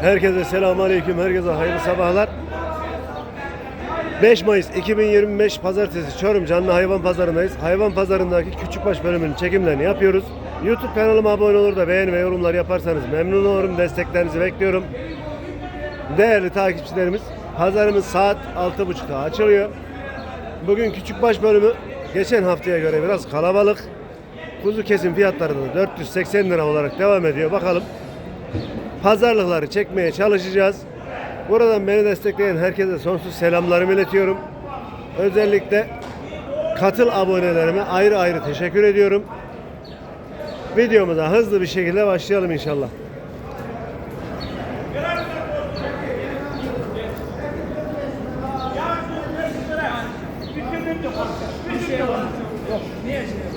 Herkese selamun aleyküm. Herkese hayırlı sabahlar. 5 Mayıs 2025 Pazartesi Çorum Canlı Hayvan Pazarındayız. Hayvan Pazarındaki Küçükbaş bölümünün çekimlerini yapıyoruz. YouTube kanalıma abone olur da beğeni ve yorumlar yaparsanız memnun olurum. Desteklerinizi bekliyorum. Değerli takipçilerimiz, pazarımız saat 6.30'da açılıyor. Bugün Küçükbaş bölümü geçen haftaya göre biraz kalabalık. Kuzu kesim fiyatları da 480 lira olarak devam ediyor. Bakalım pazarlıkları çekmeye çalışacağız. Buradan beni destekleyen herkese sonsuz selamlarımı iletiyorum. Özellikle katıl abonelerime ayrı ayrı teşekkür ediyorum. Videomuza hızlı bir şekilde başlayalım inşallah.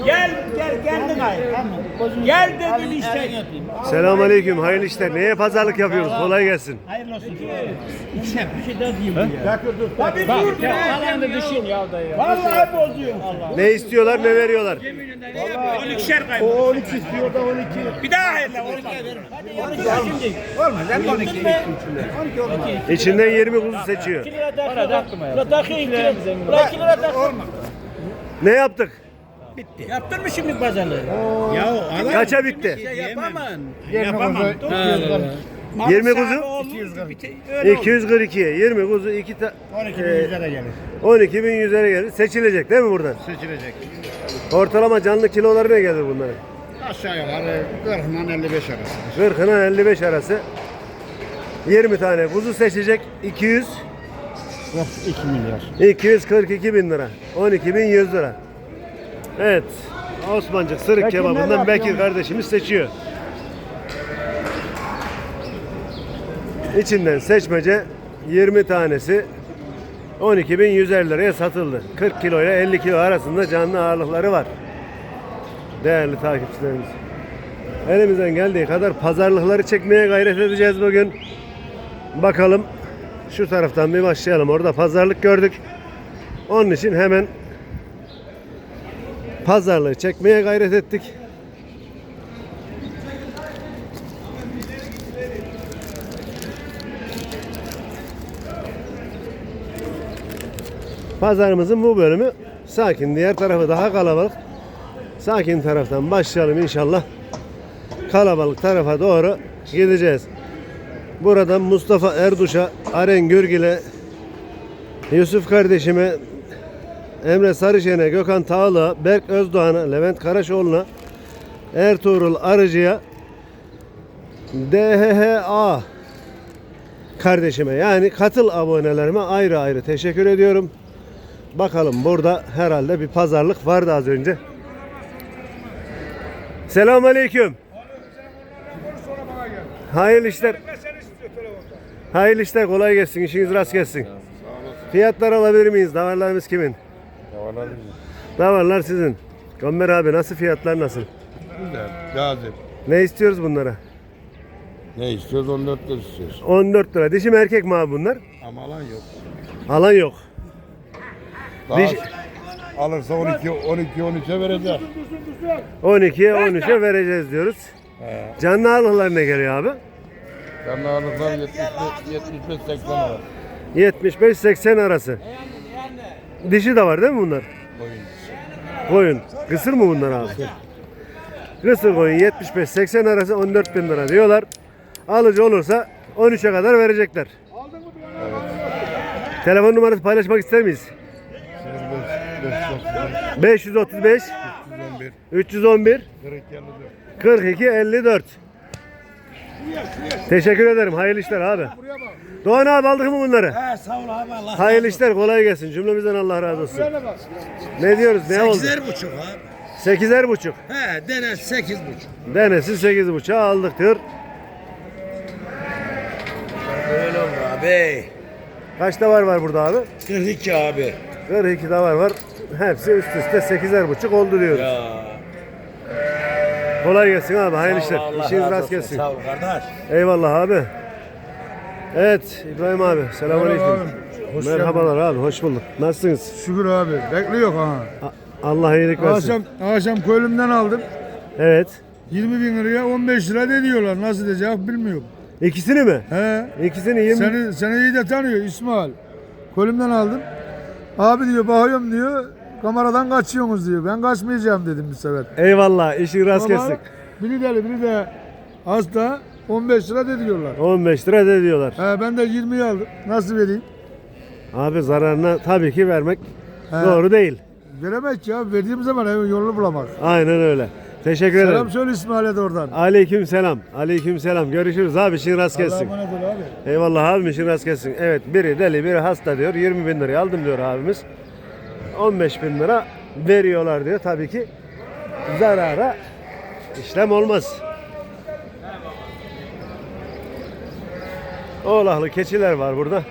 Gel gel geldin ay. Gel dedim işte. Selamun aleyküm, hayırlı işler. Neye pazarlık yapıyoruz? Kolay gelsin. Hayırlı olsun. İşte bir şey daha diyeyim ya. Tabii dur. Falan da düşün ya da ya. Vallahi bozuyor. Ne istiyorlar, ne veriyorlar? 12'şer kaybı. O 12 istiyor da 12. Bir daha hayırlı 12 veririm. 12 şimdi. Olmaz hem 12. 12 İçinden 20 kuzu seçiyor. 2 lira takıyor. Takıyor 2 lira. Lira 2 lira takıyor. Olmaz. Ne yaptık? Bitti. Yaptın mı şimdi pazarlığı? Ya adam Kaça bitti? yapamam. Yapamam. 20 kuzu? 242. 20 kuzu 2 ta 12 bin lira gelir. 12 bin yüzlere gelir. Seçilecek değil mi buradan? seçilecek. Ortalama canlı kiloları ne gelir bunların? Aşağı yukarı 40 ile 55 arası. 40 ile 55 arası. 20 tane kuzu seçecek. 200 2 milyar. 242 bin lira. 12 bin 100 lira. Evet. Osmancık sırık kebabından Bekir kardeşimiz seçiyor. İçinden seçmece 20 tanesi 12.150 liraya satıldı. 40 kilo ile 50 kilo arasında canlı ağırlıkları var. Değerli takipçilerimiz. Elimizden geldiği kadar pazarlıkları çekmeye gayret edeceğiz bugün. Bakalım şu taraftan bir başlayalım. Orada pazarlık gördük. Onun için hemen pazarlığı çekmeye gayret ettik. Pazarımızın bu bölümü sakin. Diğer tarafı daha kalabalık. Sakin taraftan başlayalım inşallah. Kalabalık tarafa doğru gideceğiz. Buradan Mustafa Erduş'a, Aren Gürgil'e, Yusuf kardeşime, Emre Sarışen'e, Gökhan Tağlı'ya, Berk Özdoğan'a, Levent Karaşoğlu'na, Ertuğrul Arıcı'ya, DHHA kardeşime yani katıl abonelerime ayrı ayrı teşekkür ediyorum. Bakalım burada herhalde bir pazarlık vardı az önce. Selamun Aleyküm. Hayırlı işler. Hayırlı işler kolay gelsin. işiniz rast gelsin. Fiyatlar alabilir miyiz? Davarlarımız kimin? Davarlar sizin. Gömer abi nasıl fiyatlar nasıl? Güzel. Gazi. Ne istiyoruz bunlara? Ne istiyoruz 14 lira istiyoruz. 14 lira. Dişi mi erkek mi abi bunlar? Ama alan yok. Alan yok. Daha Diş- alırsa 12 12 13'e verecek. 12'ye 13'e vereceğiz diyoruz. He. Canlı ağırlıklar ne geliyor abi? Canlı ağırlıklar 75 80 arası. 75-80 arası. Dişi de var değil mi bunlar? Koyun. Koyun. Kısır mı bunlar abi? Kısır koyun 75-80 arası 14 bin lira diyorlar. Alıcı olursa 13'e kadar verecekler. Telefon numarası paylaşmak ister miyiz? 535 111 311 40 42 54 Teşekkür ederim. Hayırlı işler abi. Doğan abi aldık mı bunları? He sağ ol abi Allah. Hayırlı işler kolay gelsin. Cümlemizden Allah razı olsun. Ne diyoruz? Ne oldu? Sekizer buçuk abi. Sekizer buçuk. He dene sekiz buçuk. Denesi sekiz buçuğa aldık diyor. Öyle abi. Kaç davar var burada abi? 42 abi. 42 davar var. Hepsi üst üste sekizer buçuk oldu diyoruz. Ya. Kolay gelsin abi. Hayırlı işler. Allah İşiniz razı rast olsun. gelsin. Sağ ol kardeş. Eyvallah abi. Evet İbrahim abi. Selamünaleyküm. Hoş Merhabalar abi. Hoş bulduk. Nasılsınız? Şükür abi. Bekliyor ha. A- Allah iyilik versin. Akşam, akşam köylümden aldım. Evet. 20 bin liraya 15 lira ne diyorlar. Nasıl diyecek bilmiyorum. İkisini mi? He. İkisini 20 Seni, seni iyi de tanıyor İsmail. Kolumdan aldım. Abi diyor bakıyorum diyor. Kameradan kaçıyorsunuz diyor. Ben kaçmayacağım dedim bir sefer. Eyvallah işin rast Ama gelsin. Biri deli biri de hasta 15 lira de diyorlar. 15 lira de diyorlar. He, ben de 20'yi aldım. Nasıl vereyim? Abi zararına tabii ki vermek He. doğru değil. Veremek ya. Verdiğim zaman evin yolunu bulamak. Aynen öyle. Teşekkür ederim. Selam söyle İsmail'e de oradan. Aleyküm selam. Aleyküm selam. Görüşürüz abi işin rast Allah'a gelsin. emanet ol abi. Eyvallah abim işin rast gelsin. Evet biri deli biri hasta diyor. 20 bin liraya aldım diyor abimiz. 15 bin lira veriyorlar diyor. Tabii ki zarara işlem olmaz. Oğlaklı keçiler var burada.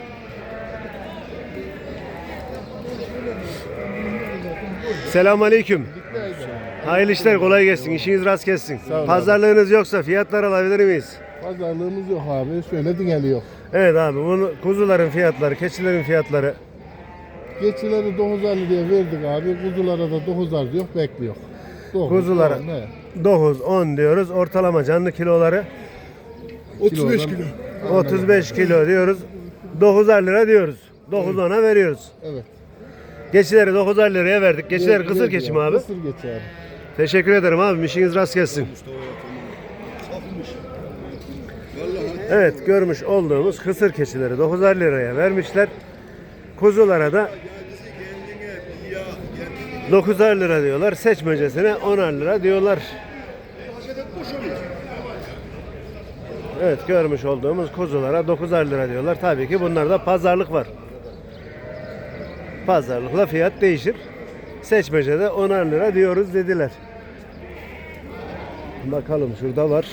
Selamun aleyküm. Hayırlı işler kolay gelsin. İşiniz rast gelsin. Pazarlığınız yoksa fiyatlar alabilir miyiz? Pazarlığımız yok abi. Söyledin eli yok. Evet abi bunu kuzuların fiyatları, keçilerin fiyatları Geçileri 950 diye verdik abi. Kuzulara da 9'ar diyor bekliyor. Dokuz, Kuzulara. on, ne? 9 10 diyoruz. Ortalama canlı kiloları 35 kilo. 35 kilo diyoruz. 9'ar lira diyoruz. 9 10'a veriyoruz. Evet. Keçileri 9'ar liraya verdik. Keçiler kısır ver- abi? Kısır geçi abi. Teşekkür ederim abi. İşiniz rast gelsin. Evet görmüş olduğumuz kısır keçileri 9'ar liraya vermişler. Kuzulara da 9'ar lira diyorlar. Seçmecesine 10'ar lira diyorlar. Evet görmüş olduğumuz kuzulara 9'ar lira diyorlar. Tabii ki bunlarda pazarlık var. Pazarlıkla fiyat değişir. Seçmecede 10'ar lira diyoruz dediler. Bakalım şurada var.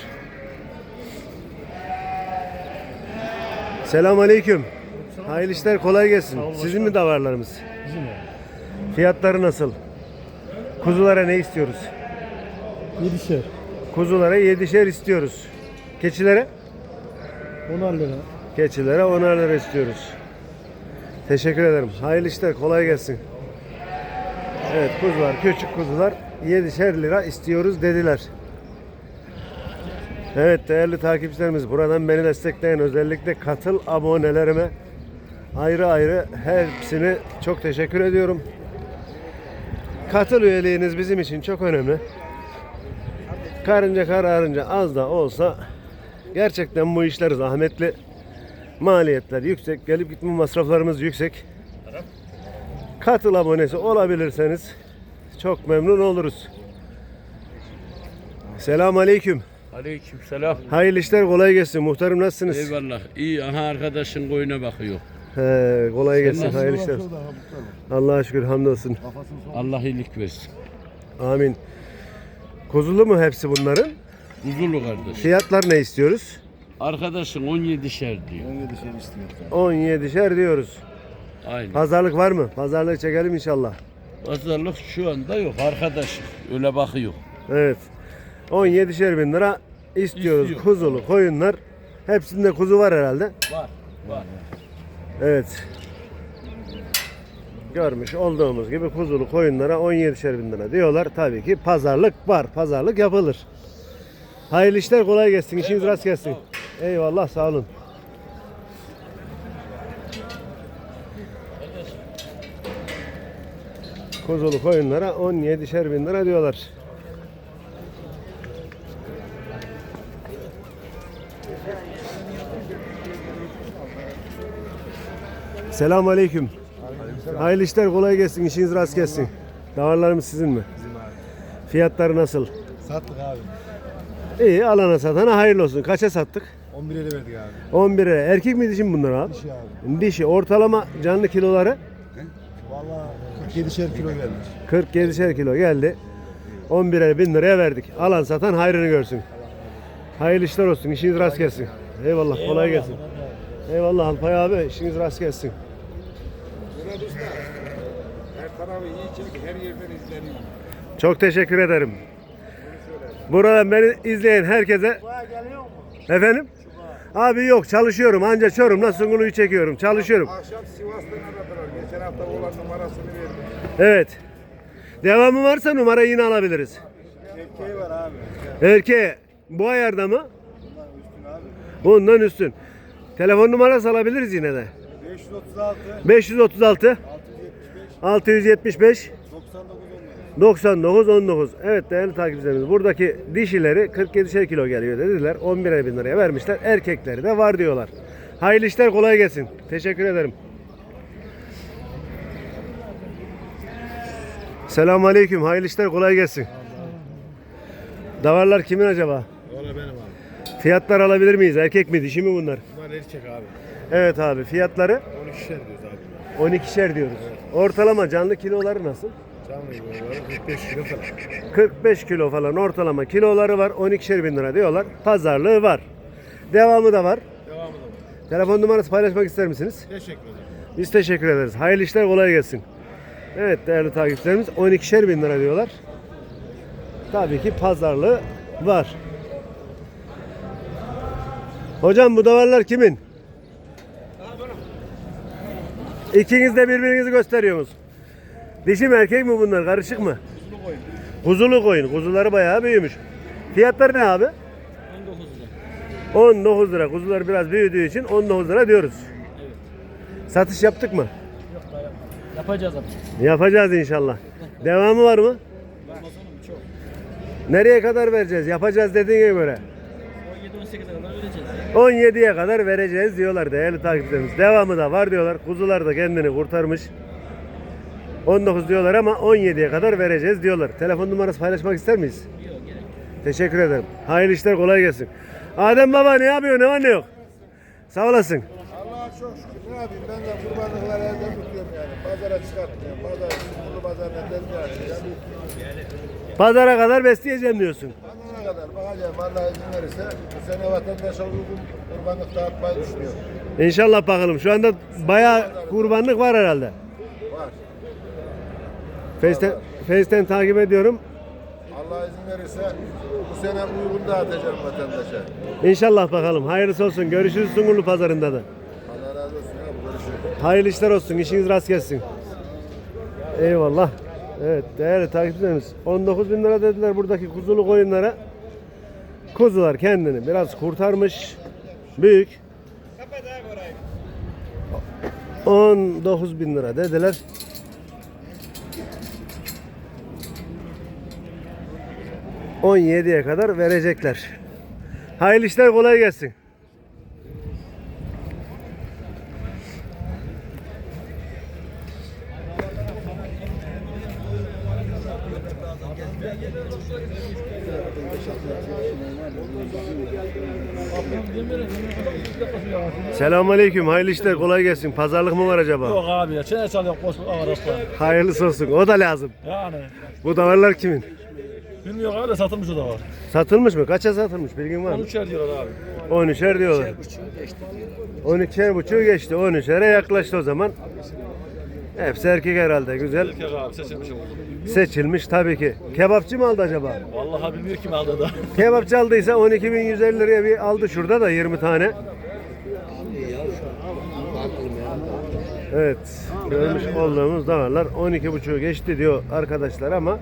Selam aleyküm. Hayırlı işler kolay gelsin. Sizin mi davarlarımız? Bizim Fiyatları nasıl? Kuzulara ne istiyoruz? Yedişer. Kuzulara 7'şer istiyoruz. Keçilere? 10'ar lira. Keçilere 10'ar lira istiyoruz. Teşekkür ederim. Hayırlı işler kolay gelsin. Evet kuzular, küçük kuzular 7'şer lira istiyoruz dediler. Evet değerli takipçilerimiz buradan beni destekleyen özellikle katıl abonelerime ayrı ayrı hepsini çok teşekkür ediyorum. Katıl üyeliğiniz bizim için çok önemli. Karınca kararınca az da olsa gerçekten bu işler zahmetli. Maliyetler yüksek, gelip gitme masraflarımız yüksek. Katıl abonesi olabilirseniz çok memnun oluruz. Selam aleyküm. Aleyküm selam. Hayırlı işler kolay gelsin. Muhtarım nasılsınız? Eyvallah. İyi. Aha arkadaşın koyuna bakıyor. He, kolay gelsin. nasılsın? Hayırlı işler. Allah'a şükür hamdolsun. Allah iyilik versin. Amin. Kuzulu mu hepsi bunların? Huzurlu kardeş. Fiyatlar ne istiyoruz? Arkadaşın 17 şer diyor. 17'şer diyoruz. Aynen. Pazarlık var mı? Pazarlık çekelim inşallah. Pazarlık şu anda yok. Arkadaş öyle bakıyor. Evet. 17'şer bin lira istiyoruz. İstiyor. Kuzulu koyunlar. Hepsinde kuzu var herhalde. Var. Var. Evet. Görmüş olduğumuz gibi kuzulu koyunlara 17'şer bin lira diyorlar. Tabii ki pazarlık var. Pazarlık yapılır. Hayırlı işler kolay gelsin. İşiniz rast gelsin. Eyvallah sağ olun. Kuzulu koyunlara 17'şer bin lira diyorlar. Selamun aleyküm. Hayırlı işler kolay gelsin. İşiniz rast gelsin. Davarlarımız sizin mi? Fiyatları nasıl? Sattık abi. İyi alana satana hayırlı olsun. Kaça sattık? 11 lira verdik abi. 11'e. Erkek mi dişi mi bunlar abi? Dişi abi. Dişi. Ortalama canlı kiloları Vallahi 47'şer kilo gelmiş. 47'şer kilo geldi. 11'e 1000 liraya verdik. Alan satan hayrını görsün. Hayırlı işler olsun. İşiniz rast gelsin. Eyvallah. Kolay gelsin. Eyvallah Alpay abi. işiniz rast gelsin. Her tarafı iyi çek, her yerden izleniyor. Çok teşekkür ederim. Buradan beni izleyen herkese Efendim? Abi yok çalışıyorum anca Çorum'la Sungulu'yu çekiyorum. Çalışıyorum. Akşam Sivas'tan aradılar. Geçen hafta olan numarasını verdim. Evet. Devamı varsa numarayı yine alabiliriz. Erkeği var abi. Erkeğe bu ayarda mı? Bundan üstün. Telefon numarası alabiliriz yine de. 536 536 675 99 19. Evet değerli takipçilerimiz buradaki dişileri 47 kilo geliyor dediler. 11 bin liraya vermişler. Erkekleri de var diyorlar. Hayırlı işler kolay gelsin. Teşekkür ederim. Selamun Aleyküm. Hayırlı işler kolay gelsin. Davarlar kimin acaba? Valla benim abi. Fiyatlar alabilir miyiz? Erkek mi dişi mi bunlar? Bunlar erkek abi. Evet abi fiyatları 12'şer diyoruz abi. 12'şer diyoruz. Ortalama canlı kiloları nasıl? Canlı yiyorlar. 45 kilo falan. 45 kilo falan ortalama kiloları var. 12'şer bin lira diyorlar. Pazarlığı var. Devamı da var. Devamı da var. Telefon numarası paylaşmak ister misiniz? Teşekkür ederim. Biz teşekkür ederiz. Hayırlı işler kolay gelsin. Evet değerli takipçilerimiz 12'şer bin lira diyorlar. Tabii ki pazarlığı var. Hocam bu davarlar kimin? İkiniz de birbirinizi gösteriyorsunuz. Dişi mi erkek mi bunlar? Karışık mı? Kuzulu koyun. Kuzuları bayağı büyümüş. Fiyatları ne abi? 19 lira. 19 lira. Kuzular biraz büyüdüğü için 19 lira diyoruz. Satış yaptık mı? Yapacağız abi. Yapacağız inşallah. Devamı var mı? Nereye kadar vereceğiz? Yapacağız dediğine göre. 17-18'e kadar vereceğiz. 17'ye kadar vereceğiz diyorlar değerli takipçilerimiz. Devamı da var diyorlar. Kuzular da kendini kurtarmış. 19 diyorlar ama 17'ye kadar vereceğiz diyorlar. Telefon numarası paylaşmak ister miyiz? Teşekkür ederim. Hayırlı işler kolay gelsin. Adem baba ne yapıyor ne var ne yok? Sağ olasın. Allah'a çok şükür. Ne yapayım ben de kurbanlıkları evde tutuyorum yani. Pazara çıkartmıyorum. Pazar, Sungurlu pazarına tezgah açacağım. Pazara kadar besleyeceğim diyorsun. Pazara kadar bakacağım. Allah izin verirse bu sene vatandaşa uygun kurbanlık dağıtmayı düşünüyorum. İnşallah bakalım. Şu anda bayağı kurbanlık var herhalde. Face'ten takip ediyorum. Allah izin verirse bu sene uygun dağıtacağım vatandaşa. İnşallah bakalım. Hayırlısı olsun. Görüşürüz Sungurlu pazarında da. Allah razı olsun abi. Görüşürüz. Hayırlı işler olsun. İşiniz rast gelsin. Eyvallah. Evet değerli takipçilerimiz 19 bin lira dediler buradaki kuzulu koyunlara. Kuzular kendini biraz kurtarmış. Büyük. 19 bin lira dediler. ...17'ye kadar verecekler. Hayırlı işler kolay gelsin. Selamünaleyküm. Hayırlı işler kolay gelsin. Pazarlık mı var acaba? Yok abi ya. Çene çalıyor koş. Hayırlısı olsun. O da lazım. Yani. Bu davarlar kimin? Bilmiyorum abi de satılmış o da var. Satılmış mı? Kaça satılmış? Bilgin var mı? 13'er diyorlar abi. 13'er diyorlar. 12'er buçuğu geçti. 13'ere yaklaştı o zaman. Hepsi erkek herhalde. Güzel. Erkek abi seçilmiş oldu. Seçilmiş tabii ki. Kebapçı mı aldı acaba? Vallahi bilmiyor kim aldı da. Kebapçı aldıysa 12.150 liraya bir aldı şurada da 20 tane. Evet. Görmüş olduğumuz davarlar 12.5'u geçti diyor arkadaşlar ama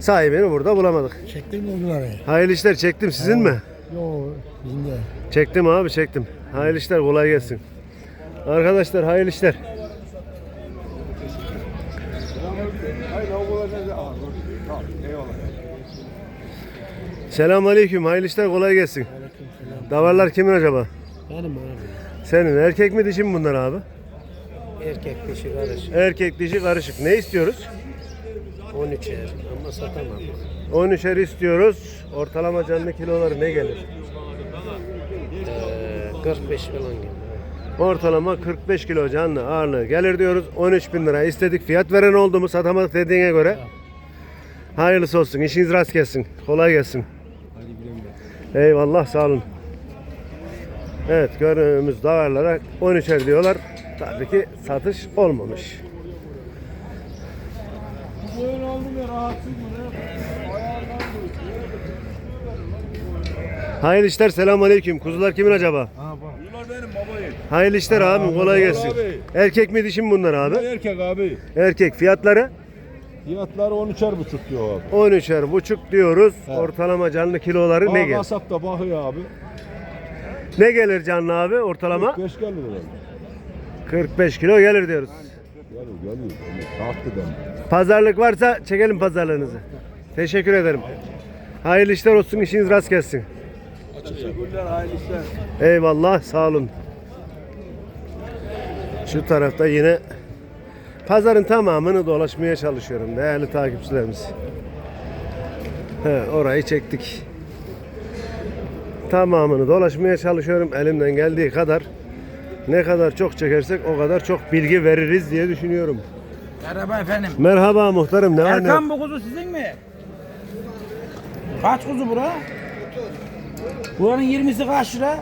sahibini burada bulamadık. Çektin mi bunları? Hayırlı işler çektim sizin mi? Yok bizim de. Çektim abi çektim. Hayırlı işler kolay gelsin. Arkadaşlar hayırlı işler. Selamun aleyküm. Hayırlı işler kolay gelsin. Davarlar kimin acaba? Benim abi. Senin erkek mi dişi mi bunlar abi? Erkek dişi karışık. Erkek dişi karışık. Ne istiyoruz? 13 er ama satamam. 13'er istiyoruz. Ortalama canlı kiloları ne gelir? Ee, 45 falan gibi. Ortalama 45 kilo canlı ağırlığı gelir diyoruz. 13 bin lira istedik. Fiyat veren oldu mu satamadık dediğine göre. Hayırlısı olsun. İşiniz rast gelsin. Kolay gelsin. Eyvallah sağ olun. Evet gördüğümüz davarlara 13'er diyorlar. Tabii ki satış olmamış. Hayırlı işler selamun aleyküm. Kuzular kimin acaba? Bunlar benim babayım. Hayırlı işler abi kolay gelsin. abi. Erkek mi dişi mi bunlar abi? Erkek abi. Erkek fiyatları Fiyatları 13'er buçuk diyor abi. 13'er buçuk diyoruz. Ortalama canlı kiloları ne Aa, gelir? kasap da bakıyor abi. Ne gelir canlı abi ortalama? 5 gelir herhalde. 45 kilo gelir diyoruz. Da. Pazarlık varsa çekelim pazarlığınızı. Teşekkür ederim. Hayırlı işler olsun, işiniz rast gelsin. Teşekkürler hayırlı işler. Eyvallah, sağ olun. Şu tarafta yine pazarın tamamını dolaşmaya çalışıyorum değerli takipçilerimiz. He, orayı çektik. Tamamını dolaşmaya çalışıyorum elimden geldiği kadar. Ne kadar çok çekersek o kadar çok bilgi veririz diye düşünüyorum. Merhaba efendim. Merhaba muhtarım ne var ne yok? Erkan bu kuzu sizin mi? Kaç kuzu bura? Buranın 20'si kaç lira?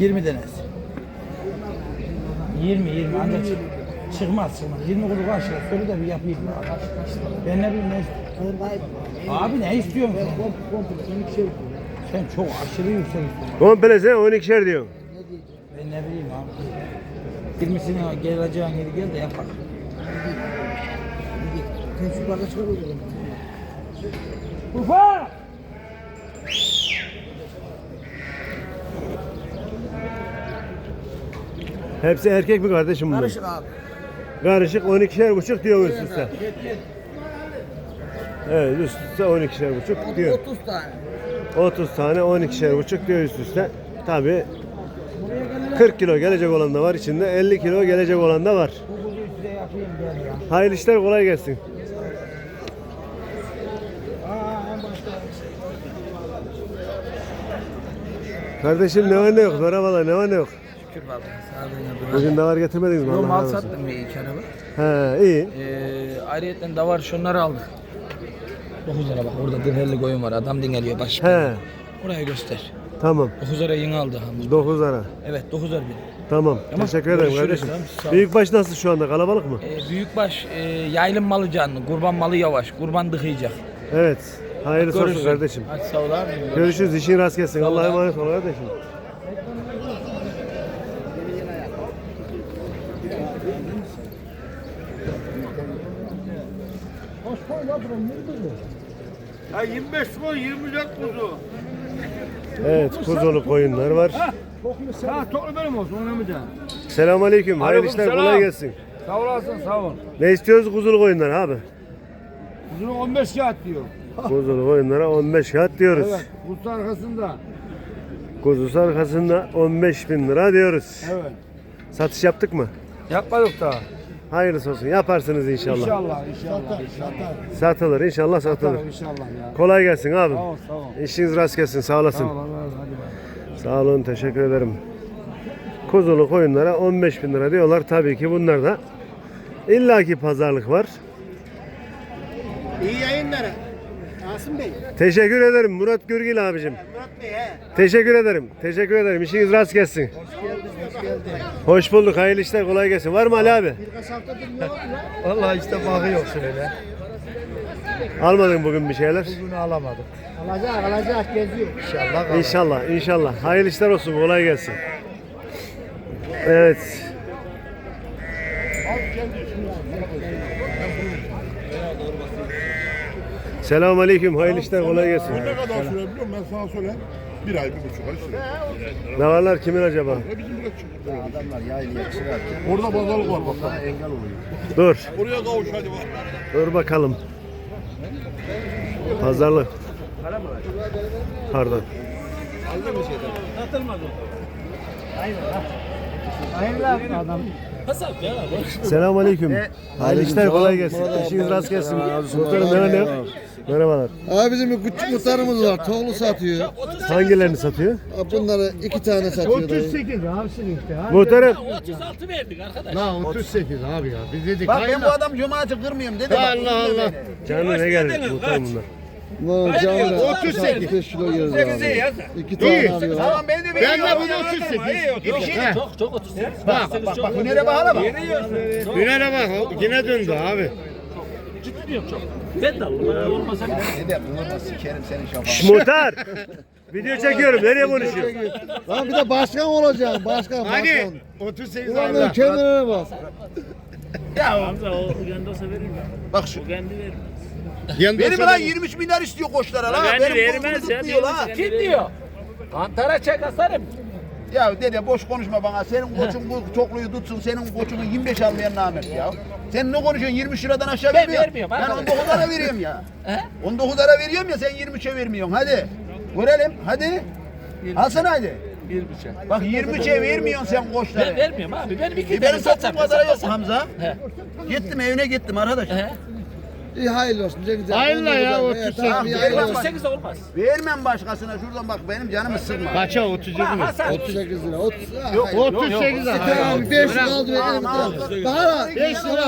20 denez. 20 20 ancak çık- çıkmaz çıkmaz. 20 kuzu kaç lira? Söyle de bir yapayım. Ben ne bileyim ne istiyorum. Abi ne istiyorsun sen? Sen çok aşırı yüksek istiyorsun. Komple sen 12'şer diyorsun. Ben ne bileyim abi. 20'sine geleceğin yeri gel de yapalım. Ufa! Hepsi erkek mi kardeşim bunlar? Karışık abi. Karışık 12'şer buçuk diyor üst üste. Evet üst üste 12'şer buçuk diyor. 30 tane. 30 tane 12'şer buçuk diyor üst üste. Tabi 40 kilo gelecek olan da var içinde 50 kilo gelecek olan da var. Hayırlı işler kolay gelsin. Kardeşim ne var ne yok merhabalar ne var ne yok. Şükür sağlığına durar. Bugün davar getirmediniz mi? Yo, Allah mal sattım bir iki araba. He iyi. Ee, ayrıyetten davar şunları aldık. 9 lira bak orada dirhelli koyun var adam dingeliyor baş. He Orayı göster. tamam 9 lira yeni aldı hamur. 9 ara. Evet 9 lira bin. Tamam. Tamam, Teşekkür ederim görüşürüz kardeşim. tamam, sağ ol. Büyükbaş nasıl şu anda kalabalık mı? Ee, büyükbaş e, yaylım malı canlı, kurban malı yavaş, kurban dıkayacak. Evet. Hayırlısı olsun Görüşürüz. kardeşim. Hadi sağ ol abi. Görüşürüz. işin rast gelsin. Ol Allah'a abi. emanet ol kardeşim. Ha 25 koy 24 kuzu. Evet kuzulu koyunlar var. Ha toplu benim olsun değil. Selamun aleyküm. Hayırlı işler Aleykümselam. kolay gelsin. Sağ olasın sağ ol. Ne istiyoruz kuzulu koyunlar abi? Kuzunun 15 kağıt diyor. Kuzulu koyunlara 15 kağıt diyoruz. Evet. Kuzu arkasında. Kuzusu arkasında 15 bin lira diyoruz. Evet. Satış yaptık mı? Yapmadık daha. Hayırlısı olsun. Yaparsınız inşallah. İnşallah inşallah. inşallah. Satılır inşallah satılır. Satarım inşallah ya. Kolay gelsin abi. Sağ ol sağ ol. İşiniz rast gelsin. Sağ olasın. Sağ ol Allah razı olsun. Sağ olun. Teşekkür ederim. Kuzulu koyunlara 15 bin lira diyorlar. Tabii ki bunlar da illaki pazarlık var. İyi yayınlar. Asım Bey. Teşekkür ederim Murat Gürgil abicim. Murat Bey he. Teşekkür ederim. Teşekkür ederim. İşiniz rast gelsin. Hoş bulduk. Hayırlı işler. Kolay gelsin. Var mı Ali abi? Vallahi işte bakıyor şöyle. Almadın bugün bir şeyler. Bunu alamadık. Alacak alacak geziyor. İnşallah. İnşallah. inşallah. Hayırlı işler olsun. Kolay gelsin. Evet. Selamun Aleyküm. Hayırlı işler. Kolay gelsin. Ne kadar süre biliyor musun? Ben sana söyleyeyim. Bir ay, bir buçuk ay süre. Davarlar kimin acaba? Bizim buraya çıktı. Adamlar yaylaya çıkarken. Orada pazarlık var bak. engel oluyor. Dur. Oraya kavuş hadi bak. Dur bakalım. Pazarlık. Pardon. Selamun Aleyküm. Hayırlı işler kolay gelsin. İşiniz rast gelsin. Muhtarım ne yok? Merhabalar. Abi bizim bir küçük muhtarımız var. Toğlu satıyor. Hangilerini satıyor? Bunları iki tane satıyor. dayı. 38 abisinin işte. Ha. Muhtarım. 36 verdik arkadaş. La 38 abi ya. Biz dedik. Bak ben bu adam cumartesi kırmıyorum dedi. Allah Allah. Canlı ne geldi muhtarım bunlar? Bunlar canlı. 38. 35 kilo yiyoruz abi. İki tane alıyor. Tamam ben de Ben de bunu 38. He. Çok çok 38. Bak bak bak. Hüner'e bak bak. Hüner'e bak. Yine döndü abi. Ben de alırım. Olmasa Şş, muhtar. Video çekiyorum. Nereye konuşuyorsun? Lan bir de başkan olacağım. Başkan Hani başkan. 38 Ulan ayda. kendine bak. Hamza o olsa verir mi? Bak şu. O kendi vermez. Benim lan 23 milyar istiyor koçlara la. Ben Benim vermez ya, diyor, Kim diyor? Kantara çek asarım. Ya dede boş konuşma bana. Senin koçun bu çokluğu tutsun. Senin koçunu 25 almayan namert ya. Sen ne konuşuyorsun? 20 liradan aşağı Ben vermiyorsun. vermiyorum, Ben arkadaş. 19 lira veriyorum ya. He? 19 lira veriyorum ya sen 23'e vermiyorsun. Hadi. Görelim. Hadi. Alsana hadi. Bir bıçak. Bak 23'e vermiyorsun sen Ben koçları. vermiyorum abi. Benim iki E tane benim satsam. kadar yok. Hamza. He. Gittim evine gittim arkadaş. He. İyi hayırlı olsun. Cengiz abi. Hayırlı ya, Evet, otuz tamam, iyi hayırlı olsun. 38 olmaz. Vermem başkasına şuradan bak benim canımı sıkma. Kaça 37 mi? Hasan. 38 lira. 30 lira. Yok, hayır. 38 lira. Tamam 5 lira kaldı verelim. Tamam. Daha 5 lira.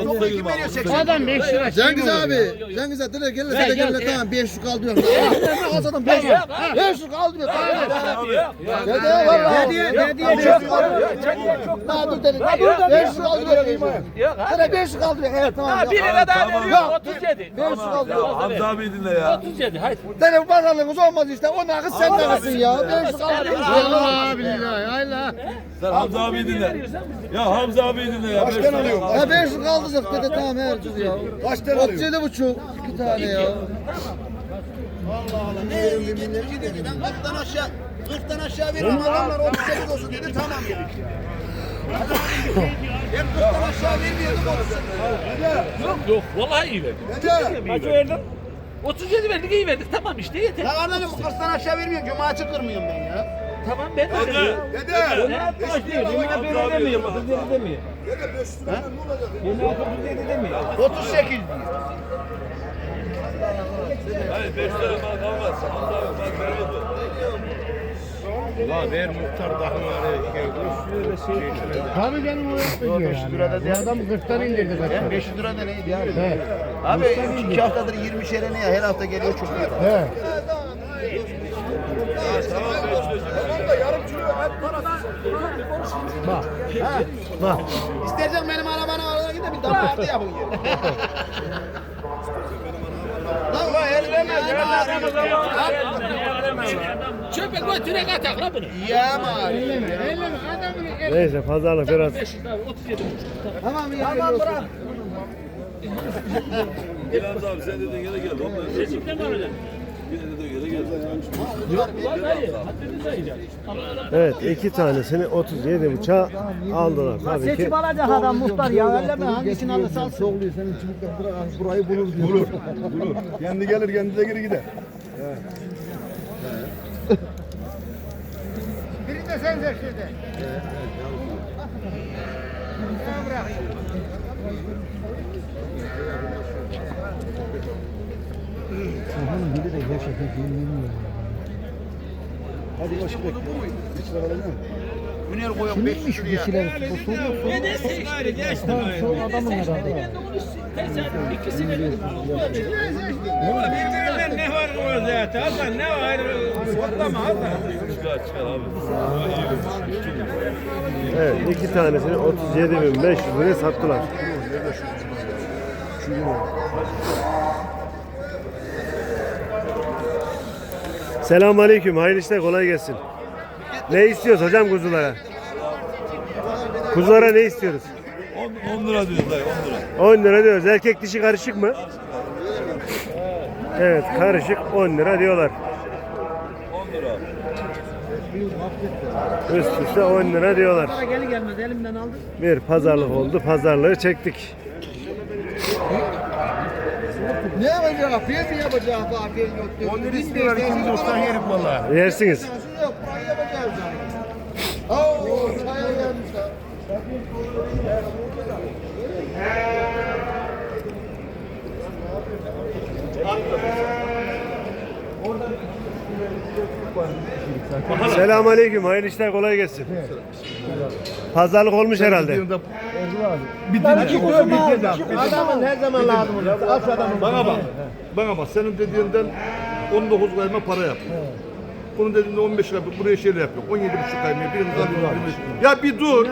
Stokta kim veriyor 80? Adam 5 lira. Cengiz abi. Cengiz abi direkt gel. Sen de gel, gel. Tamam 5 lira kaldı verelim. Ne kasadan 5 lira. 5 lira kaldı verelim. Tamam. Dede valla. Dede çok kaldı. Daha dur dede. Daha dur dede. 5 lira. Yok abi. Dede 5 lira kaldı verelim. Evet tamam. Ha, bir lira daha veriyorum. 37. 5 lira kaldı verelim. Hamza abi dinle ya. 37 haydi. Dede bu pazarlığınız olmaz işte. O nakıs sen nakısın ya. 5 lira kaldı verelim. Allah billahi. Hayla. Sen Hamza abi dinle. Ya Hamza abi dinle ya. Başkan alıyorum. Ya 5 lira kaldı zırt dede tamam her dur ya. Kaç tane alıyor? 37 buçuk. 2 tane ya. Ne getirci dedi ben 40'tan aşağı 40'tan aşağı veririm adamlar 38 olsun dedi tamam ya. Ben 40'tan aşağı vermiyordum 38. Yok yok. Vallahi iyi verdik. Kaç verdin? 37 verdik iyi verdik. Tamam işte yeter. Ya kardeşim 40'tan aşağı vermiyorum cuma çıkırmıyorum ben ya. Tamam ben de veriyorum. Dede. Ne yapmış diyor? Cuma böyle demiyor. 37 demiyor. Cuma 37 demiyor. 38 diyor. Hayır 5 lira mal kalmaz. Abi bak veriyordu. La ver muhtar daha Tabii canım o yapıyor yani. Bu adam 40'tan indirdi zaten. 500 lira da neydi ya? Abi 2 haftadır 20 şerene ya her hafta geliyor çok iyi. He. İstersen benim arabana arabana gidin bir damar yapın ya. Lan o el vermez ya. Çöpe götürek atak la bunu. Ya mı? Neyse pazarlık biraz 500 daha 37 Tamam iyi hayırlı olsun. Gel Hamza abi sen dediğin yere gel. Seçimden sayacağım. Evet iki tanesini 37 bıçağa aldılar tabii ki. alacak adam muhtar ya. Öyle mi? Hangisini alırsa alsın. Soğuluyor senin çubuklar bırak burayı bulur diyor. Bulur. Kendi gelir kendi de geri gider. Biri de sen seçtirdin. Münir koyun 500 liraya. Ne derse işte geçtim. Şu adamın herhalde. Ben de onu tesadüf ikisini verdim. Birbirinden ne var o zaten? Hasan ne var? Sotlama Hasan. Çıkar çıkar abi. Evet iki tanesini 37.500 liraya sattılar. Selamun aleyküm. Hayırlı işler kolay gelsin. Ne istiyoruz hocam kuzulara? Kuzulara ne istiyoruz? 10, 10 lira diyoruz dayı 10 lira. 10 lira diyoruz. Erkek dişi karışık mı? Evet karışık 10 lira diyorlar. 10 lira. Üst üste 10 lira diyorlar. Geri gelmez elimden aldı. Bir pazarlık oldu. Pazarlığı çektik. Ne yapacak? Bir mi? Bak bir yok diyor. 10 lira istiyorlar ikimiz olsan yerim valla. Yersiniz. Yok yapacağız. Oo çaya gelmişler. Selamun aleyküm. Hayırlı işler kolay gelsin. Pazarlık olmuş herhalde. Adamın her zaman lazım olur. Aç adamın. Bana bak. Bana bak. Senin dediğinden 19 kayma para yap. Bunun dediğinde 15 lira buraya şeyler yapıyor. 17 buçuk kaymaya birimiz birimiz- Ya bir dur.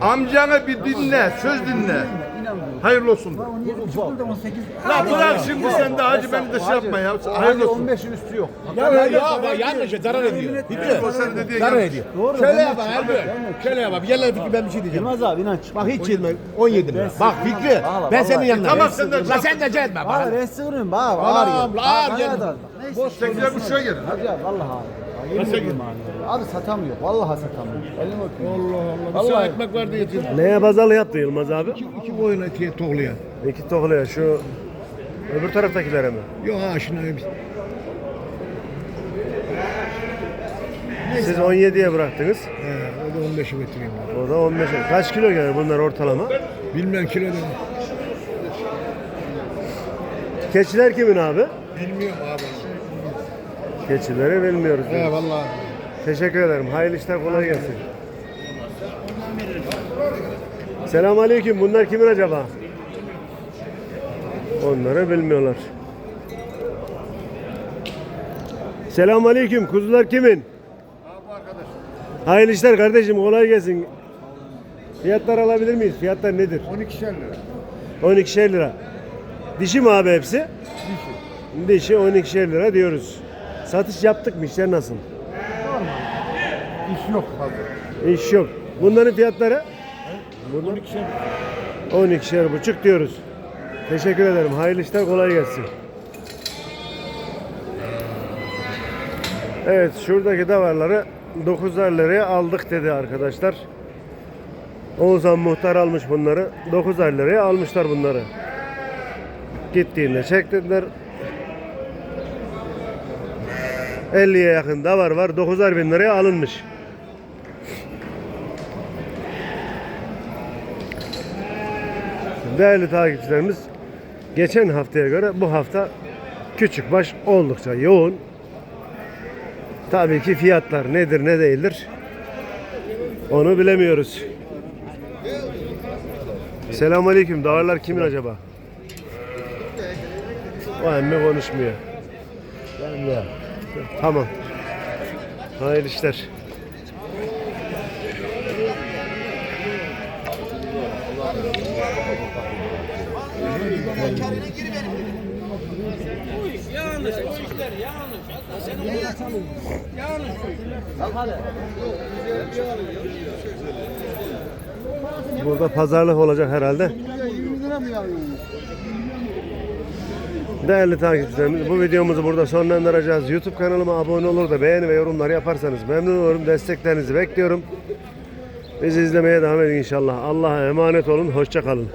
Amcanı bir dinle. Söz dinle. Hayırlı olsun. de. 17 çıktı da 18. La bırak şimdi sen de hacı beni de şey yapma ya. Hayırlı olsun. 15'in üstü yok. Ya ya bak yanlış zarar ediyor. O senin dediğin Zarar yanlış. ediyor. Şöyle yap bak abi. Şöyle yap bak. Yerler Fikri ben bir şey diyeceğim. Yılmaz abi inanç. Bak hiç çizme. 17 lira. Bak Fikri. Ben senin yanına. Tamam, sen de- La sen de bak. Valla ben sığırıyorum bak abi. Ya. Ağır Ağır ya. Boş 80 bir şey gelin. Hadi ya vallahi abi. Yemin ediyorum abi. Satamıyor. Vallahi satamıyor. Elini öpüyorum. Allah Allah. Allah ekmek verdi yetim. Neye pazarlık yaptı Yılmaz abi? İki boyun etiye toğlayan. İki tohluya şu öbür taraftakilere mi? Yok ha şuna bir. Siz 17'ye bıraktınız. He, o da 15'i getireyim. O da 15. Kaç kilo gelir bunlar ortalama? Bilmem kilodan. Keçiler kimin abi? Bilmiyorum abi. Keçileri bilmiyoruz. He vallahi. Teşekkür ederim. Hayırlı işler kolay gelsin. Selamun aleyküm. Bunlar kimin acaba? Onları bilmiyorlar. Selamun aleyküm. Kuzular kimin? Hayırlı işler kardeşim. Kolay gelsin. Fiyatlar alabilir miyiz? Fiyatlar nedir? 12'şer lira. 12'şer lira. Dişi mi abi hepsi? Dişi. Dişi 12'şer lira diyoruz. Satış yaptık mı? İşler nasıl? İş yok fazla. İş yok. Bunların fiyatları? 12'şer. 12'şer buçuk diyoruz. Teşekkür ederim. Hayırlı işler kolay gelsin. Evet şuradaki davarları 9'ar liraya aldık dedi arkadaşlar. Oğuzhan muhtar almış bunları. 9'ar liraya almışlar bunları. Gittiğinde çektirdiler. 50'ye yakın davar var. 9'ar bin liraya alınmış. Değerli takipçilerimiz, geçen haftaya göre bu hafta küçük baş oldukça yoğun. Tabii ki fiyatlar nedir ne değildir onu bilemiyoruz. Selamünaleyküm. Davarlar kimin acaba? O emmi konuşmuyor. Tamam. Hayırlı işler. Burada pazarlık olacak herhalde. Değerli takipçilerimiz bu videomuzu burada sonlandıracağız. YouTube kanalıma abone olur da beğeni ve yorumlar yaparsanız memnun olurum. Desteklerinizi bekliyorum. Bizi izlemeye devam edin inşallah. Allah'a emanet olun. Hoşça kalın.